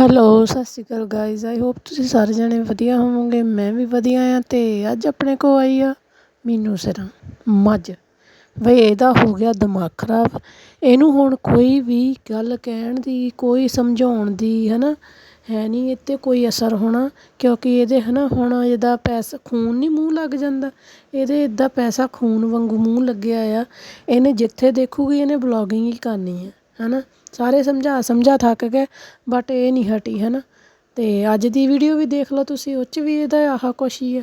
Hello, ਸਤਿ ਸ਼੍ਰੀ ਅਕਾਲ guys I hope ਤੁਸੀਂ ਸਾਰੇ ਜਣੇ ਵਧੀਆ ਹੋਵੋਗੇ, ਮੈਂ ਵੀ ਵਧੀਆ ਆ ਤੇ ਅੱਜ ਆਪਣੇ ਕੋ ਆਈ ਆ ਮੀਨੂ ਸਿਰਾਂ, ਮੱਝ। ਬਈ ਇਹਦਾ ਹੋ ਗਿਆ ਦਿਮਾਗ ਖਰਾਬ, ਇਹਨੂੰ ਹੁਣ ਕੋਈ ਵੀ ਗੱਲ ਕਹਿਣ ਦੀ, ਕੋਈ ਸਮਝਾਉਣ ਦੀ ਹੈ ਨਾ ਹੈ ਨਹੀਂ ਇਹ 'ਤੇ ਕੋਈ ਅਸਰ ਹੋਣਾ, ਕਿਉਂਕਿ ਇਹਦੇ ਹੈ ਨਾ ਹੁਣ ਇਹਦਾ ਪੈਸਾ ਖੂਨ ਨਹੀਂ ਮੂੰਹ ਲੱਗ ਜਾਂਦਾ, ਇਹਦੇ ਇੱਦਾਂ ਪੈਸਾ ਖੂਨ ਵਾਂਗੂ ਮੂੰਹ ਲੱਗਿਆ ਆ, ਇਹਨੇ ਜਿੱਥੇ ਦੇਖੂਗੀ, ਇਹਨੇ ਬਲੌਗਿੰਗ ਹੀ ਕਰਨੀ ਹੈ ਹੈ ਨਾ ਸਾਰੇ ਸਮਝਾ ਸਮਝਾ ਥੱਕ ਗਏ ਬਟ ਇਹ ਨਹੀਂ ਹਟੀ ਹੈ ਨਾ ਤੇ ਅੱਜ ਦੀ ਵੀਡੀਓ ਵੀ ਦੇਖ ਲਓ ਤੁਸੀਂ ਉਹ 'ਚ ਵੀ ਇਹਦਾ ਆਹ ਕੁਛ ਹੀ ਆ।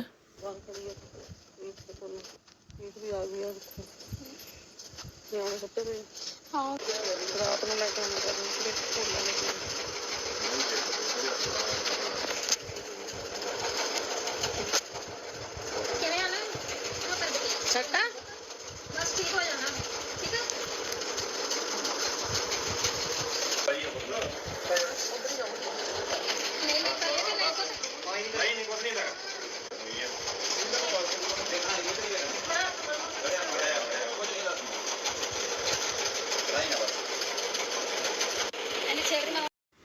ਕਿਵੇਂ ਆ ਨਾ ਉਹ ਕਰ ਦੇ ਛੱਟਾ ਬਸ ਠੀਕ ਹੋ ਜਾਣਾ ਠੀਕ ਹੈ ਨਹੀਂ ਨਹੀਂ ਕਰੇ ਤੇ ਨਹੀਂ ਕੁਛ ਇਹਨੇ ਛੇੜ ਨਾ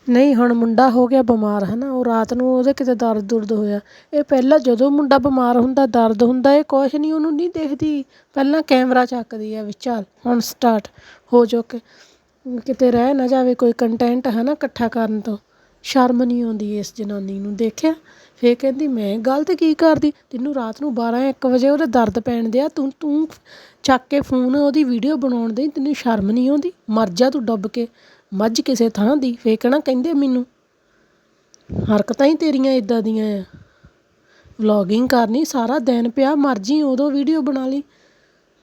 ਨਹੀਂ, ਹੁਣ ਮੁੰਡਾ ਹੋ ਗਿਆ ਬਿਮਾਰ ਹੈ ਨਾ ਉਹ ਰਾਤ ਨੂੰ ਉਹਦੇ ਕਿਤੇ ਦਰਦ ਦੁਰਦ ਹੋਇਆ। ਇਹ ਪਹਿਲਾਂ ਜਦੋਂ ਮੁੰਡਾ ਬਿਮਾਰ ਹੁੰਦਾ, ਦਰਦ ਹੁੰਦਾ, ਇਹ ਕੁਛ ਨਹੀਂ, ਉਹਨੂੰ ਨਹੀਂ ਦੇਖਦੀ। ਪਹਿਲਾਂ ਕੈਮਰਾ ਚੱਕਦੀ ਹੈ ਵੀ ਚੱਲ, ਹੁਣ ਸਟਾਰਟ ਹੋ ਚੁੱਕ ਕਿਤੇ ਰਹਿ ਨਾ ਜਾਵੇ ਕੋਈ ਕੰਟੈਂਟ ਹੈ ਨਾ ਇਕੱਠਾ ਕਰਨ ਤੋਂ। ਸ਼ਰਮ ਨਹੀਂ ਆਉਂਦੀ ਇਸ ਜਨਾਨੀ ਨੂੰ, ਦੇਖਿਆ? ਫਿਰ ਕਹਿੰਦੀ, ਮੈਂ ਗਲਤ ਕੀ ਕਰਦੀ? ਤੈਨੂੰ ਰਾਤ ਨੂੰ 12 1 ਵਜੇ ਉਹਦੇ ਦਰਦ ਪੈਣ ਦਿਆ। ਤੂੰ ਤੂੰ ਚੱਕ ਕੇ ਫੋਨ, ਉਹਦੀ ਵੀਡੀਓ ਬਣਾਉਣ ਦੇ ਤੈਨੂੰ ਸ਼ਰਮ ਨਹੀਂ ਆਉਂਦੀ? ਮਰ ਜਾ ਤੂੰ ਡੁੱਬ ਕੇ। ਮੱਝ ਕਿਸੇ ਥਾਂ ਦੀ, ਫੇਰ ਕਹਿਣਾ ਕਹਿੰਦੇ ਮੈਨੂੰ। ਹਰਕਤਾਂ ਹੀ ਤੇਰੀਆਂ ਇਦਾਂ ਦੀਆਂ ਆ। ਵਲੌਗਿੰਗ ਕਰਨੀ, ਸਾਰਾ ਦਿਨ ਪਿਆ, ਮਰਜ਼ੀ ਉਦੋਂ ਵੀਡੀਓ ਬਣਾ ਲਈ।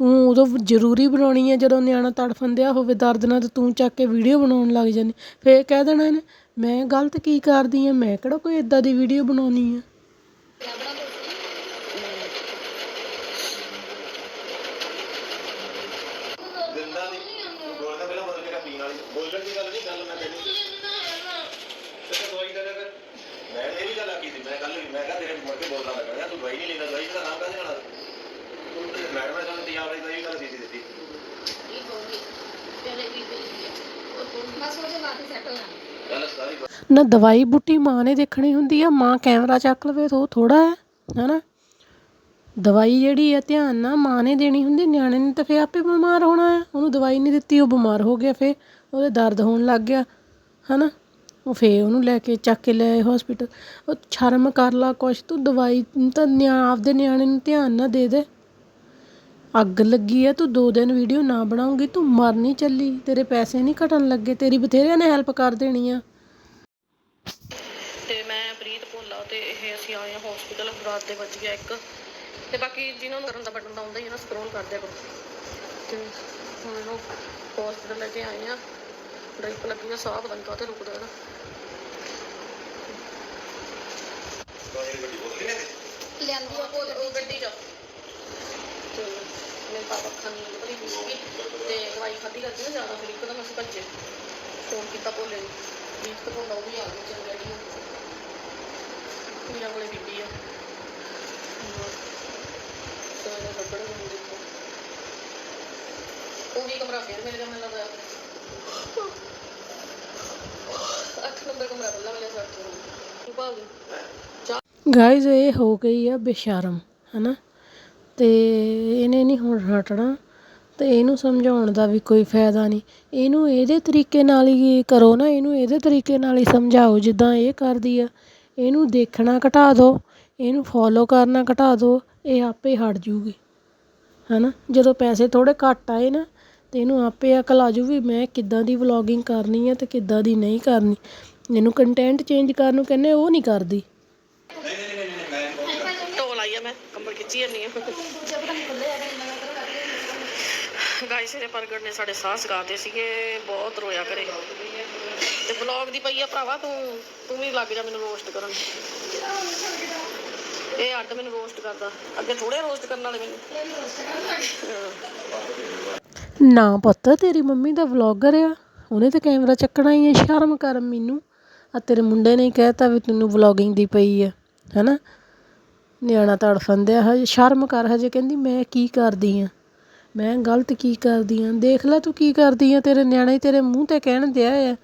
ਤੂੰ ਉਦੋਂ ਜ਼ਰੂਰੀ ਬਣਾਉਣੀ ਹੈ ਜਦੋਂ ਨਿਆਣਾ ਤੜਫੰਦਿਆ ਹੋਵੇ, ਦਰਦ ਨਾਲ ਤੇ ਤੂੰ ਚੱਕ ਕੇ ਵੀਡੀਓ ਬਣਾਉਣ ਲੱਗ ਜਾਂਦੀ। ਫੇਰ ਕਹਿ ਦੇਣਾ ਇਹਨੇ, ਮੈਂ ਗਲਤ ਕੀ ਕਰਦੀ ਆ? ਮੈਂ ਕਿਹੜਾ ਕੋਈ ਇਦਾਂ ਦੀ ਵੀਡੀਓ ਬਣਾਉਣੀ ਆ ਦਿੰਦਾ ਨਹੀਂ ਤੂੰ ਬੋਲਦਾ ਪਹਿਲਾਂ ਬੋਲ ਜਿਹੜਾ ਪੀਣ ਵਾਲੀ ਬੋਲਣ ਦੀ ਗੱਲ ਨਹੀਂ ਗੱਲ ਮੈਂ ਕਹਿੰਦੀ ਤੇ ਦਵਾਈ ਦੇ ਦੇ ਫਿਰ ਮੈਂ ਇਹ ਵੀ ਗੱਲ ਆਖੀ ਸੀ ਮੈਂ ਕੱਲ ਮੈਂ ਕਿਹਾ ਤੇਰੇ ਮੁੜ ਕੇ ਬੋਲਦਾ ਲੱਗਣਾ ਤੂੰ ਦਵਾਈ ਨਹੀਂ ਲੈਂਦਾ ਦਵਾਈ ਦਾ ਨਾਮ ਕਾਹਦੇ ਨਾਲ ਤੂੰ ਮੈਡਮ ਨੇ ਸਾਨੂੰ ਤਿਆਰ ਵਾਲੀ ਦਵਾਈ ਗੱਲ ਸੀ। ਦਿੱਤੀ ਬਸ ਉਹਦੇ ਬਾਅਦ ਸੈੱਟ ਹੋ ਜਾਣਾ ਗੱਲ ਸਾਰੀ ਨਾ ਦਵਾਈ ਬੁੱਟੀ ਮਾਂ ਨੇ ਦੇਖਣੀ ਹੁੰਦੀ ਆ ਮਾਂ ਕੈਮਰਾ ਚੱਕ ਲਵੇ ਤਾਂ ਉਹ ਥੋੜਾ ਹੈ ਹਨਾ? ਦਵਾਈ ਜਿਹੜੀ ਆ ਧਿਆਨ ਨਾਲ ਮਾਂ ਨੇ ਦੇਣੀ ਹੁੰਦੀ ਨਿਆਣੇ ਨੇ ਤਾਂ ਫੇ ਆਪੇ ਬਿਮਾਰ ਹੋਣਾ ਆ ਉਹਨੂੰ ਦਵਾਈ ਨਹੀਂ ਦਿੱਤੀ ਉਹ ਬਿਮਾਰ ਹੋ ਗਿਆ ਫੇ ਉਹਦੇ ਦਰਦ ਹੋਣ ਲੱਗ ਗਿਆ ਹਨਾ? ਉਹ ਫੇ ਉਹਨੂੰ ਲੈ ਕੇ ਚੱਕ ਕੇ ਲੈ ਆਏ ਹਸਪੀਟਲ ਉਹ ਸ਼ਰਮ ਕਰ ਲਾ ਕੁਛ, ਤੂੰ ਦਵਾਈ ਤਾਂ ਨਿਆ, ਆਪਦੇ ਨਿਆਣੇ ਨੂੰ ਧਿਆਨ ਨਾ ਦੇ ਦੇ। ਅੱਗ ਲੱਗੀ ਆ, ਤੂੰ ਦੋ ਦਿਨ ਵੀਡੀਓ ਨਾ ਬਣਾਉਂਗੀ, ਤੂੰ ਮਰ ਨਹੀਂ ਚੱਲੀ। ਤੇਰੇ ਪੈਸੇ ਨਹੀਂ ਘਟਣ ਲੱਗੇ, ਤੇਰੀ ਬਥੇਰਿਆਂ ਨੇ ਹੈਲਪ ਕਰ ਦੇਣੀ ਆ। ਤੇ ਮੈਂ ਪ੍ਰੀਤ ਭੋਲਾ ਤੇ ਇਹ ਅਸੀਂ ਆਏ ਹਾਂ ਹਸਪੀਟਲ ਰਾਤ ਦੇ ਵੱਜ ਗਿਆ ਇੱਕ। ਤੇ ਬਾਕੀ ਜਿਹਨਾਂ ਨੂੰ ਕਰਨ ਦਾ ਬਟਨ ਆਉਂਦਾ ਹੀ ਨਾ ਸਕਰੋਲ ਕਰ ਕਰੋ ਤੇ ਹੁਣ ਇਹਨੂੰ ਹਸਪੀਟਲ ਲੈ ਕੇ ਆਏ ਆ। ਡ੍ਰਿਪ ਲੱਗੀ ਆ ਸਾਹ ਪਤਾ ਨਹੀਂ ਕਾਹਤੇ ਰੁਕਦਾ ਇਹਦਾ। ਲਿਆਂਦੀ ਆ ਉਹ ਉਹ ਗੱਡੀ ਚ। ਤੇ ਮੇਰੇ ਪਾਪਾ ਖਾਣੀ ਬੜੀ ਸੀਗੀ ਤੇ ਦਵਾਈ ਖਾਧੀ ਕਰਦੀ ਨਾ ਜ਼ਿਆਦਾ ਫਿਰ ਇੱਕਦਮ ਅਸੀਂ ਭੱਜੇ। ਫੋਨ ਕੀਤਾ ਭੋਲੇ ਨੂੰ ਵੀ ਇੱਕ ਭੋਲਾ ਉਹ ਵੀ ਆ ਗਿਆ ਚਲ ਰੈਡੀ ਮੇਰਾ ਕੋਲੇ ਬੀਬੀ ਆ। ਸੋ ਇਹਦਾ ਕੱਪੜਾ ਨੂੰ ਦੇਖੋ ਉਹ ਵੀ ਕਮਰਾ ਫੇਰ ਮਿਲ ਗਿਆ ਮੈਨੂੰ ਲੱਗਦਾ। ਅੱਠ ਨੰਬਰ ਕਮਰਾ ਪਹਿਲਾਂ ਮਿਲਿਆ ਸਾਡੇ ਤੋਂ ਭਾਲ ਚਾਹ ਗਾਇਜ਼, ਇਹ ਹੋ ਗਈ ਆ ਬੇਸ਼ਰਮ, ਹਨਾ? ਤੇ ਇਹਨੇ ਨਹੀਂ ਹੁਣ ਹਟਣਾ, ਤੇ ਇਹਨੂੰ ਸਮਝਾਉਣ ਦਾ ਵੀ ਕੋਈ ਫਾਇਦਾ ਨਹੀਂ। ਇਹਨੂੰ ਇਹਦੇ ਤਰੀਕੇ ਨਾਲ ਹੀ ਕਰੋ ਨਾ, ਇਹਨੂੰ ਇਹਦੇ ਤਰੀਕੇ ਨਾਲ ਹੀ ਸਮਝਾਓ, ਜਿੱਦਾਂ ਇਹ ਕਰਦੀ ਆ। ਇਹਨੂੰ ਦੇਖਣਾ ਘਟਾ ਦਿਓ ਇਹਨੂੰ ਫੋਲੋ ਕਰਨਾ ਘਟਾ ਦਿਓ ਇਹ ਆਪੇ ਹਟ ਜੂਗੀ, ਹਨਾ? ਜਦੋਂ ਪੈਸੇ ਥੋੜੇ ਘੱਟ ਆਏ ਨਾ ਤੇ ਇਹਨੂੰ ਆਪੇ ਅਕਲ ਆ ਜੂ ਵੀ ਮੈਂ ਕਿੱਦਾਂ ਦੀ ਵਲੌਗਿੰਗ ਕਰਨੀ ਆ ਤੇ ਕਿੱਦਾਂ ਦੀ ਨਹੀਂ ਕਰਨੀ। ਇਹਨੂੰ ਕੰਟੈਂਟ ਚੇਂਜ ਕਰਨ ਨੂੰ ਕਹਿੰਦੇ ਉਹ ਨਹੀਂ ਕਰਦੀ। ਢੋਲ ਆਈ ਆ ਮੈਂ, ਕੰਬਲ ਖਿੱਚੀ ਜਾਂਦੀ ਆ। ਗਾਇਸ ਇਹਦੇ ਪ੍ਰਗਟ ਨੇ ਸਾਡੇ ਸਾਹ ਸਗਾਤੇ ਸੀਗੇ, ਬਹੁਤ ਰੋਇਆ ਕਰੇ। ਤੇ ਬਲੌਗ ਦੀ ਪਈ ਆ, ਭਰਾਵਾ ਤੂੰ ਤੂੰ ਵੀ ਲੱਗ ਜਾ ਮੈਨੂੰ ਰੋਸਟ ਕਰਨ। ਇਹ ਅੱਡ ਮੈਨੂੰ ਰੋਸਟ ਕਰਦਾ। ਅੱਗੇ ਥੋੜੇ ਰੋਸਟ ਕਰਨ ਵਾਲੇ ਮੈਨੂੰ। ਨਾ ਪੁੱਤ, ਤੇਰੀ ਮੰਮੀ ਦਾ ਵਲੋਗਰ ਆ। ਉਹਨੇ ਤਾਂ ਕੈਮਰਾ ਚੱਕਣਾ ਹੀ ਹੈ ਸ਼ਰਮ ਕਰ ਮੈਨੂੰ। ਆ ਤੇਰੇ ਮੁੰਡੇ ਨੇ ਕਹਿ ਤਾ ਵੀ ਤੈਨੂੰ ਵਲੋਗਿੰਗ ਦੀ ਪਈ ਆ, ਹੈਨਾ? ਨਿਆਣਾ ਤੜਫਣ ਦਿਆ ਹਜੇ, ਸ਼ਰਮ ਕਰ ਹਜੇ, ਕਹਿੰਦੀ ਮੈਂ ਕੀ ਕਰਦੀ ਆ? ਮੈਂ ਗਲਤ ਕੀ ਕਰਦੀ ਆ? ਦੇਖ ਲੈ ਤੂੰ ਕੀ ਕਰਦੀ ਆ, ਤੇਰੇ ਨਿਆਣੇ ਤੇਰੇ ਮੂੰਹ ਤੇ ਕਹਿਣ ਦਿਆ ਆ।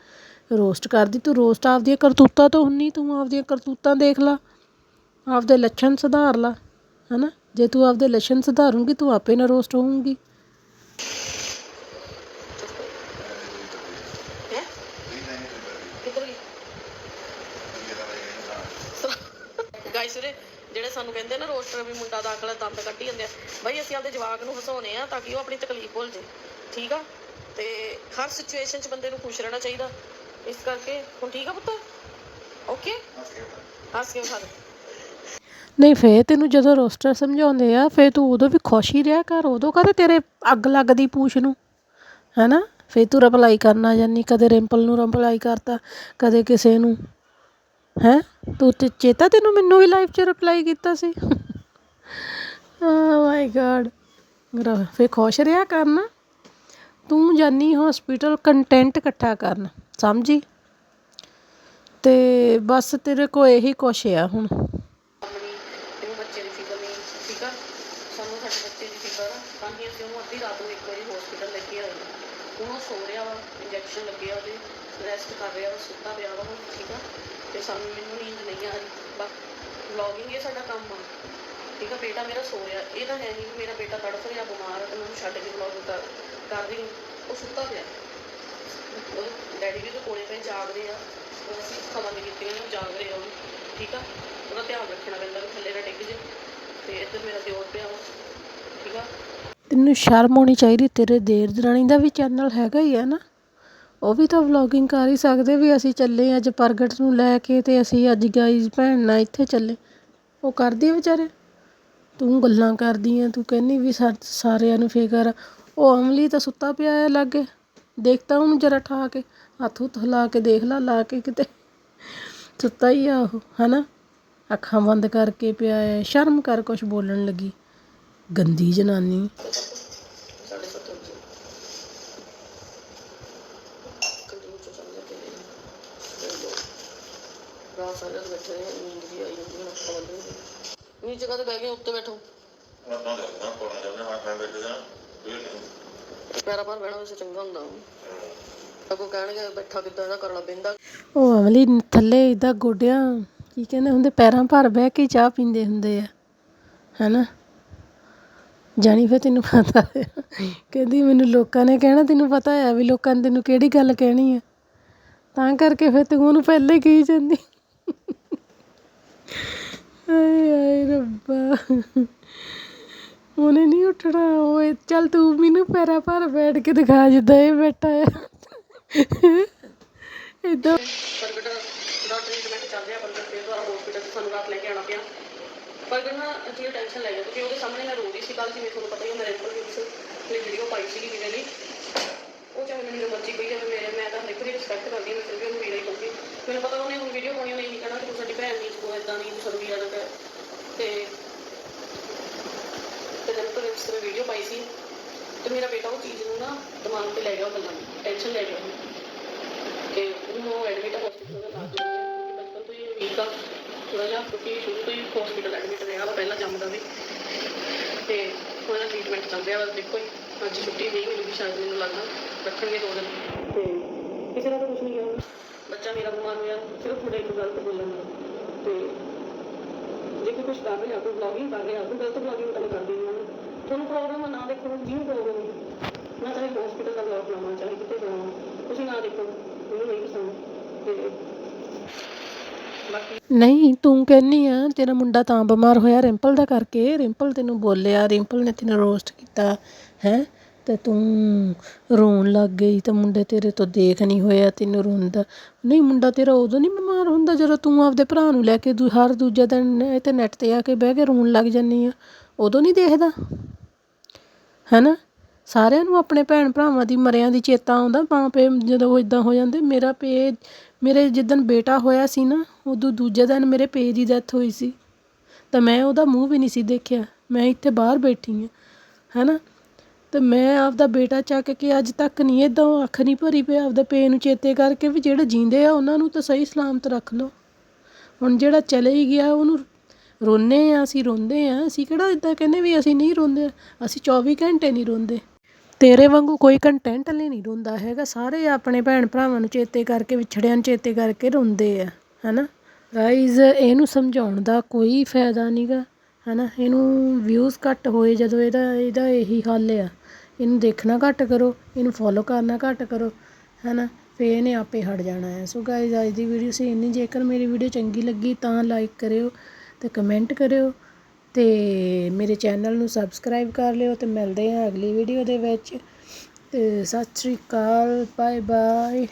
ਰੋਸਟ ਕਰਦੀ, ਤੂੰ ਰੋਸਟ ਆਪਦੀਆਂ ਕਰਤੂਤਾਂ ਤੋਂ ਹੁੰਨੀ, ਤੂੰ ਆਪਦੀਆਂ ਕਰਤੂਤਾਂ ਦੇਖ ਲਾ। ਆਪਦੇ ਲੱਛਣ ਸੁਧਾਰ ਲਾ, ਹਨਾ? ਜੇ ਤੂੰ ਆਪਦੇ ਲੱਛਣ ਸੁਧਾਰੂੰਗੀ, ਤੂੰ ਆਪੇ ਨਾ ਰੋਸਟ ਹੋਊਂਗੀ ਹੈ ਕਿੱਧਰ ਗਈ ਗਾਇਸ ਵੀਰੇ, ਜਿਹੜੇ ਸਾਨੂੰ ਕਹਿੰਦੇ ਨਾ ਰੋਸਟਰ ਵੀ ਮੁੰਡਾ ਦਾਖਲਾ ਦੰਦ ਕੱਢੀ ਜਾਂਦੇ ਆ। ਬਈ ਅਸੀਂ ਆਪਦੇ ਜਵਾਕ ਨੂੰ ਹਸਾਉਨੇ ਆ ਤਾਂ ਕਿ ਉਹ ਆਪਣੀ ਤਕਲੀਫ ਭੁੱਲ ਜੇ ਠੀਕ ਆ? ਤੇ ਹਰ ਸਿਚੁਏਸ਼ਨ 'ਚ ਬੰਦੇ ਨੂੰ ਖੁਸ਼ ਰਹਿਣਾ ਚਾਹੀਦਾ। ਇਸ ਕਰਕੇ ਹੁਣ ਠੀਕ ਆ ਪੁੱਤ? ਓਕੇ ਹੱਸ ਕੇ ਖਾ ਦੇ। ਨਹੀਂ, ਫੇਰ ਤੈਨੂੰ ਜਦੋਂ ਰੋਸਟਰ ਸਮਝਾਉਂਦੇ ਆ, ਫੇਰ ਤੂੰ ਉਦੋਂ ਵੀ ਖੁਸ਼ ਹੀ ਰਿਹਾ ਕਰ, ਉਦੋਂ ਕਦੇ ਤੇਰੇ ਅੱਗ ਲੱਗਦੀ ਪੂਛ ਨੂੰ, ਹੈਨਾ? ਫੇਰ ਤੂੰ ਰਿਪਲਾਈ ਕਰਨਾ ਜਾਨੀ ਕਦੇ ਰਿੰਪਲ ਨੂੰ ਰਿਪਲਾਈ ਕਰਤਾ, ਕਦੇ ਕਿਸੇ ਨੂੰ। ਹੈ? ਤੂੰ ਤੇ ਚੇਤਾ ਤੈਨੂੰ ਮੈਨੂੰ ਵੀ ਲਾਈਫ 'ਚ ਰਿਪਲਾਈ ਕੀਤਾ ਸੀ। ਓ ਮਾਈ ਗॉड ਫੇਰ ਖੁਸ਼ ਰਿਹਾ ਕਰਨਾ। ਤੂੰ ਜਾਨੀ ਹਸਪੀਟਲ ਕੰਟੈਂਟ ਇਕੱਠਾ ਕਰਨ, ਸਮਝੀ? ਤੇ ਬਸ ਤੇਰੇ ਕੋ ਇਹੀ ਕੁਛ ਆ ਹੁਣ। ਬੱਚੇ ਦੀ ਫਿਕਰ ਨਹੀਂ, ਠੀਕ ਆ? ਸਾਨੂੰ ਸਾਡੇ ਬੱਚੇ ਦੀ ਫਿਕਰ ਤਾਂ ਹੀ ਅਸੀਂ ਉਹਨੂੰ ਅੱਧੀ ਰਾਤ ਨੂੰ ਇੱਕ ਵਜੇ ਹਸਪੀਟਲ ਲੈ ਕੇ ਆਏ ਹੁਣ ਉਹ ਸੋ ਰਿਹਾ ਵਾ ਇੰਜੈਕਸ਼ਨ ਲੱਗੇ ਉਹਦੇ ਰੈਸਟ ਕਰ ਰਿਹਾ ਵਾ, ਸੁੱਤਾ ਪਿਆ ਵਾ ਹੁਣ ਠੀਕ ਆ? ਸਾਨੂੰ ਮੈਨੂੰ ਨੀਂਦ ਨਹੀਂ ਆ ਰਹੀ। ਬਸ ਵਲੌਗਿੰਗ ਇਹ ਸਾਡਾ ਕੰਮ ਆ। ਠੀਕ ਆ, ਬੇਟਾ ਮੇਰਾ ਸੋ ਰਿਹਾ। ਇਹ ਤਾਂ ਹੈ ਨਹੀਂ ਮੇਰਾ ਬੇਟਾ ਤੜਫ ਰਿਹਾ, ਬਿਮਾਰ ਆ ਤੇ ਮੈਂ ਛੱਡ ਕੇ ਵਲੌਗ ਕਰ ਕਰ ਰਹੀ ਉਹ ਸੁੱਤਾ ਪਿਆ। ਡੈਡੀ ਵੀ ਉਹਦੇ ਕੋਲੇ ਪਏ, ਜਾਗ ਆ। ਉਹ ਅਸੀਂ ਅੱਖਾਂ ਬੰਦ ਕੀਤੀਆਂ ਉਹ ਜਾਗ ਰਹੇ ਆ ਠੀਕ ਆ, ਉਹਦਾ ਧਿਆਨ ਰੱਖਣਾ ਪੈਂਦਾ ਵੀ ਥੱਲੇ ਨਾ ਡਿੱਗ ਜੇ। ਤੇ ਇੱਧਰ ਮੇਰਾ ਦਿਓਰ ਪਿਆ ਵਾ। ਠੀਕ ਆ। ਤੈਨੂੰ ਸ਼ਰਮ ਆਉਣੀ ਚਾਹੀਦੀ, ਤੇਰੇ ਦੇਰ ਦਰਾਣੀ ਦਾ ਵੀ ਚੈਨਲ ਹੈਗਾ ਹੀ ਹੈ ਨਾ। ਉਹ ਵੀ ਤਾਂ ਵਲੋਗਿੰਗ ਕਰ ਹੀ ਸਕਦੇ ਵੀ ਅਸੀਂ ਚੱਲੇ ਅੱਜ ਪ੍ਰਗਟ ਨੂੰ ਲੈ ਕੇ ਅਤੇ ਅਸੀਂ ਅੱਜ ਗਾਈਜ਼ ਭੈਣ ਨਾਲ ਇੱਥੇ ਚੱਲੇ। ਉਹ ਕਰਦੇ ਵਿਚਾਰੇ? ਤੂੰ ਗੱਲਾਂ ਕਰਦੀ ਹੈ ਤੂੰ ਕਹਿੰਦੀ ਵੀ ਸਾ- ਸਾਰਿਆਂ ਨੂੰ ਫਿਕਰ ਆ। ਉਹ ਅਮਲੀ ਤਾਂ ਸੁੱਤਾ ਪਿਆ ਹੈ ਲਾਗੇ। ਦੇਖਤਾ ਉਹਨੂੰ ਜਰਾ ਠਾ ਕੇ। ਹੱਥ ਹੁੱਥ ਹਿਲਾ ਕੇ ਦੇਖ ਲਾ ਲਾ ਕੇ ਕਿਤੇ। ਸੁੱਤਾ ਹੀ ਆ ਉਹ, ਹਨਾ? ਅੱਖਾਂ ਬੰਦ ਕਰਕੇ ਪਿਆ ਹੈ ਸ਼ਰਮ ਕਰ ਕੁਛ ਬੋਲਣ ਲੱਗੀ। ਗੰਦੀ ਜਨਾਨੀ ਸਾਢੇ ਸੱਤ ਵਜੇ ਕੰਟੀਨਿਊ ਚ ਚੱਲ ਜਾਂਦੇ ਨੇ ਰਾਤ ਸਾਰੇ ਦਿਨ ਬੈਠੇ ਰਹੇ ਨੀਂਦ ਵੀ ਆਈ ਜਾਂਦੀ ਹੈ ਅੱਖਾਂ ਬੰਦ ਹੋ ਗਈਆਂ ਨੀਚੇ ਕਦੇ ਬਹਿ ਗਏ ਉੱਤੇ ਬੈਠੋ। ਮੈਂ ਤਾਂ ਦੇਖਦਾ ਕੋਣਾ ਜਾਂਦਾ ਹਾਂ ਮੈਂ ਬੈਠੇ ਜਾਂ ਇਹ ਨਹੀਂ ਪੈਰਾਂ ਪਰ ਬਹਿਣਾ ਵੈਸੇ ਚੰਗਾ ਹੁੰਦਾ। ਅੱਗੋਂ ਕਹਿਣਗੇ ਬੈਠਾ ਕਿੱਦਾਂ ਇਹਦਾ ਕਰਲਾ ਬਹਿੰਦਾ। ਉਹ ਅਮਲੀ ਥੱਲੇ ਇਦਾਂ ਗੋਡਿਆਂ ਕੀ ਕਹਿੰਦੇ ਹੁੰਦੇ ਪੈਰਾਂ ਭਰ ਬਹਿ ਕੇ ਚਾਹ ਪੀਂਦੇ ਹੁੰਦੇ ਆ। ਹੈਨਾ? ਜਾਣੀ ਫਿਰ ਤੈਨੂੰ ਪਤਾ ਹੈ। ਕਹਿੰਦੀ ਮੈਨੂੰ ਲੋਕਾਂ ਨੇ ਕਹਿਣਾ ਤੈਨੂੰ ਪਤਾ ਹੈ ਵੀ ਲੋਕਾਂ ਨੇ ਤੈਨੂੰ ਕਿਹੜੀ ਗੱਲ ਕਹਿਣੀ ਹੈ ਤਾਂ ਕਰਕੇ ਫਿਰ ਤੂੰ ਉਹਨੂੰ ਪਹਿਲੇ ਹੀ ਕਹੀ ਜਾਂਦੀ। ਆਏ ਆਏ ਰੱਬਾ। ਉਹਨੇ ਨਹੀਂ ਉੱਠਣਾ, ਓਏ, ਚੱਲ ਤੂੰ ਮੈਨੂੰ ਪੈਰਾਂ ਭਰ ਬੈਠ ਕੇ ਦਿਖਾ, ਜਿੱਦਾਂ ਇਹ ਬੈਠਾ ਹੈ। ਇਦਾਂ ਪ੍ਰਗਟ ਦਾ ਟ੍ਰੀਟਮੈਂਟ ਚੱਲ ਰਿਹਾ ਪ੍ਰਗਟ ਦੇ ਦੁਆਰਾ ਹਸਪੀਟਲ 'ਚ ਸਾਨੂੰ ਰਾਤ ਲੈ ਕੇ ਆਉਣਾ ਪਿਆ। ਪ੍ਰਗਟ ਨਾ ਅਜੇ ਟੈਨਸ਼ਨ ਲੈ ਗਿਆ ਕਿਉਂਕਿ ਉਹਦੇ ਸਾਹਮਣੇ ਮੈਂ ਰੋ ਰਹੀ ਸੀ ਕੱਲ ਜਿਵੇਂ ਤੁਹਾਨੂੰ ਪਤਾ ਹੀ ਹੈ ਮੇਰੇ ਕੋਲ ਵੀ ਵੀਡੀਓ ਪਾਈ ਸੀਗੀ ਵੀਰੇ ਲਈ ਉਹ ਚਾਹੇ ਮੈਨੂੰ ਜੋ ਮਰਜ਼ੀ ਕਹੀ ਜਾਵੇ, ਮੇਰੇ, ਮੈਂ ਤਾਂ ਹਰ ਇੱਕ ਦੀ ਰਿਸਪੈਕਟ ਕਰਦੀ ਹਾਂ, ਮੈਂ ਫਿਰ ਵੀ ਉਹਨੂੰ ਵੀਰੇ ਹੀ ਕਹੂੰਗੀ ਮੈਨੂੰ ਪਤਾ ਉਹਨੇ ਹੁਣ ਵੀਡੀਓ ਪਾਉਣੀ ਨਹੀਂ ਕਹਿਣਾ ਕਿ ਤੂੰ ਸਾਡੀ ਭੈਣ ਨਹੀਂ ਤੂੰ ਇਦਾਂ ਨਹੀਂ ਤੂੰ ਸਾਨੂੰ ਵੀਰਾ ਨਾ ਕਹਿ ਤੇ ਤੇ ਜਦੋਂ ਤੋਂ ਇਸ ਸੀ ਤੇ ਮੇਰਾ ਬੇਟਾ ਉਹ ਚੀਜ਼ ਨੂੰ ਨਾ ਦਿਮਾਗ ਤੇ ਲੈ ਗਿਆ ਉਹ ਗੱਲਾਂ ਟੈਨਸ਼ਨ ਲੈ ਗਿਆ। ਤੇ ਉਹਨੂੰ ਐਡਮਿਟ ਹਸਪੀਟਲ ਦਾ ਦਾਖਲ ਹੋਇਆ ਬਚਪਨ ਤੋਂ ਹੀ ਵੀਕ ਆ ਥੋੜਾ ਜਿਹਾ ਕਿਉਂਕਿ ਸ਼ੁਰੂ ਤੋਂ ਹੀ ਹਸਪੀਟਲ ਐਡਮਿਟ ਰਿਹਾ ਵਾ ਪਹਿਲਾਂ ਜੰਮਦਾ ਵੀ ਤੇ ਉਹਦਾ ਟ੍ਰੀਟਮੈਂਟ ਚੱਲ ਰਿਹਾ ਵਾ ਦੇਖੋ ਜੀ, ਅੱਜ ਛੁੱਟੀ ਨਹੀਂ ਮਿਲੂਗੀ ਸ਼ਾਇਦ ਮੈਨੂੰ ਲੱਗਦਾ ਰੱਖਣਗੇ ਦੋ ਦਿਨ। ਤੇ ਕਿਸੇ ਦਾ ਤਾਂ ਕੁਝ ਨਹੀਂ ਗਿਆ ਬੱਚਾ ਮੇਰਾ ਬਿਮਾਰ ਹੋਇਆ ਸਿਰਫ ਥੋੜਾ ਇੱਕ ਗਲਤ ਬੋਲਣ ਨਾਲ ਤੇ ਜੇ ਕੋਈ ਕੁਝ ਕਰ ਰਿਹਾ ਕੋਈ ਵਲੌਗਿੰਗ ਕਰ ਰਿਹਾ ਕੋਈ ਗਲਤ ਵਲੌਗਿੰਗ ਤਾਂ ਮੈਂ ਕਰਦੀ ਨਹੀਂ ਤੁਹਾਨੂੰ ਪ੍ਰੋਬਲਮ ਨਾ ਦੇਖੋ ਜਿਹਨੂੰ ਪ੍ਰੋਬਲਮ ਮੈਂ ਚਾਹੇ ਹਸਪੀਟਲ ਦਾ ਵਲੌਗ ਬਣਾਵਾਂ ਚਾਹੇ ਕਿਤੇ ਬਣਾਵਾਂ ਤੁਸੀਂ ਨਾ ਦੇਖੋ, ਮੈਨੂੰ ਨਹੀਂ ਪਸੰਦ। ਤੇ ਬਾਕੀ ਨਹੀਂ, ਤੂੰ ਕਹਿੰਨੀ ਆ, ਤੇਰਾ ਮੁੰਡਾ ਤਾਂ ਬਿਮਾਰ ਹੋਇਆ, ਰਿੰਪਲ ਦਾ ਕਰਕੇ। ਰਿੰਪਲ ਤੈਨੂੰ ਬੋਲਿਆ, ਰਿੰਪਲ ਨੇ ਤੈਨੂੰ ਰੋਸਟ ਕੀਤਾ, ਹੈ? ਤੇ ਤੂੰ ਰੋਣ ਲੱਗ ਗਈ, ਤੇ ਮੁੰਡੇ ਤੇਰੇ ਤੋਂ ਦੇਖ ਨਹੀਂ ਹੋਇਆ, ਤੈਨੂੰ ਰੋਂਦਾ ਨਹੀਂ, ਮੁੰਡਾ ਤੇਰਾ ਉਦੋਂ ਨਹੀਂ ਬਿਮਾਰ ਹੁੰਦਾ, ਜਦੋਂ ਤੂੰ ਆਪਦੇ ਭਰਾ ਨੂੰ ਲੈ ਕੇ ਹਰ ਦੂਜੇ ਦਿਨ ਇਹ ਤੇ ਨੈਟ ਤੇ ਆ ਕੇ ਬਹਿ ਕੇ ਰੋਣ ਲੱਗ ਜੰਨੀ ਆ। ਉਦੋਂ ਨਹੀਂ ਦੇਖਦਾ। ਹੈ ਨਾ ਸਾਰਿਆਂ ਨੂੰ ਆਪਣੇ ਭੈਣ ਭਰਾਵਾਂ ਦੀ, ਮਰਿਆਂ ਦੀ ਚੇਤਾ ਆਉਂਦਾ, ਮਾਂ ਪੇ ਜਦੋਂ ਉਹ ਇਦਾਂ ਹੋ ਜਾਂਦੇ, ਮੇਰਾ ਪੇ ਮੇਰੇ ਜਿੱਦਣ ਬੇਟਾ ਹੋਇਆ ਸੀ ਨਾ, ਉਦੋਂ ਦੂਜੇ ਦਿਨ ਮੇਰੇ ਪੇ ਦੀ ਡੈਥ ਹੋਈ ਸੀ। ਤਾਂ ਮੈਂ ਉਹਦਾ ਮੂੰਹ ਵੀ ਨਹੀਂ ਸੀ ਦੇਖਿਆ। ਮੈਂ ਇੱਥੇ ਬਾਹਰ ਬੈਠੀ ਹਾਂ। ਹੈਨਾ? ਤੇ ਮੈਂ ਆਪਦਾ ਬੇਟਾ ਚੱਕ ਕੇ ਅੱਜ ਤੱਕ ਨਹੀਂ ਇਦਾਂ ਅੱਖ ਨਹੀਂ ਭਰੀ ਪਿਆ ਆਪਦੇ ਪੇ ਨੂੰ ਚੇਤੇ ਕਰਕੇ ਵੀ ਜਿਹੜੇ ਜੀਂਦੇ ਆ, ਉਹਨਾਂ ਨੂੰ ਤਾਂ ਸਹੀ ਸਲਾਮਤ ਰੱਖ ਲਓ। ਹੁਣ ਜਿਹੜਾ ਚਲੇ ਹੀ ਗਿਆ, ਉਹਨੂੰ ਰੋਂਦੇ ਆ ਅਸੀਂ ਰੋਂਦੇ ਆ ਅਸੀਂ ਕਿਹੜਾ ਇਦਾਂ ਕਹਿੰਦੇ ਵੀ ਅਸੀਂ ਨਹੀਂ ਰੋਂਦੇ? ਅਸੀਂ 24 ਘੰਟੇ ਨਹੀਂ ਰੋਂਦੇ। ਤੇਰੇ ਵਾਂਗੂ ਕੋਈ ਕੰਟੈਂਟ ਲਈ ਨਹੀਂ ਰੋਂਦਾ ਹੈਗਾ। ਸਾਰੇ ਆਪਣੇ ਭੈਣ ਭਰਾਵਾਂ ਨੂੰ ਚੇਤੇ ਕਰਕੇ, ਵਿਛੜਿਆਂ ਨੂੰ ਚੇਤੇ ਕਰਕੇ ਰੋਂਦੇ ਆ, ਹਨਾ? ਗਾਈਜ਼ ਇਹਨੂੰ ਸਮਝਾਉਣ ਦਾ ਕੋਈ ਫਾਇਦਾ ਨਹੀਂਗਾ, ਹਨਾ? ਇਹਨੂੰ ਵਿਊਜ਼ ਘੱਟ ਹੋਏ ਜਦੋਂ ਇਹਦਾ ਇਹਦਾ ਇਹੀ ਹੱਲ ਆ। ਇਹਨੂੰ ਦੇਖਣਾ ਘੱਟ ਕਰੋ, ਇਹਨੂੰ ਫੋਲੋ ਕਰਨਾ ਘੱਟ ਕਰੋ, ਹਨਾ? ਫੇ ਇਹਨੇ ਆਪੇ ਹਟ ਜਾਣਾ ਹੈ ਸੋ ਗਾਈਜ਼ ਅੱਜ ਦੀ ਵੀਡੀਓ ਸੀ ਇੰਨੀ। ਜੇਕਰ ਮੇਰੀ ਵੀਡੀਓ ਚੰਗੀ ਲੱਗੀ ਤਾਂ ਲਾਈਕ ਕਰਿਓ। ਅਤੇ ਕਮੈਂਟ ਕਰਿਓ ਅਤੇ ਮੇਰੇ ਚੈਨਲ ਨੂੰ ਸਬਸਕ੍ਰਾਈਬ ਕਰ ਲਿਓ ਅਤੇ ਮਿਲਦੇ ਹਾਂ ਅਗਲੀ ਵੀਡੀਓ ਦੇ ਵਿੱਚ। ਅਤੇ ਸਤਿ ਸ਼੍ਰੀ ਅਕਾਲ ਬਾਏ ਬਾਏ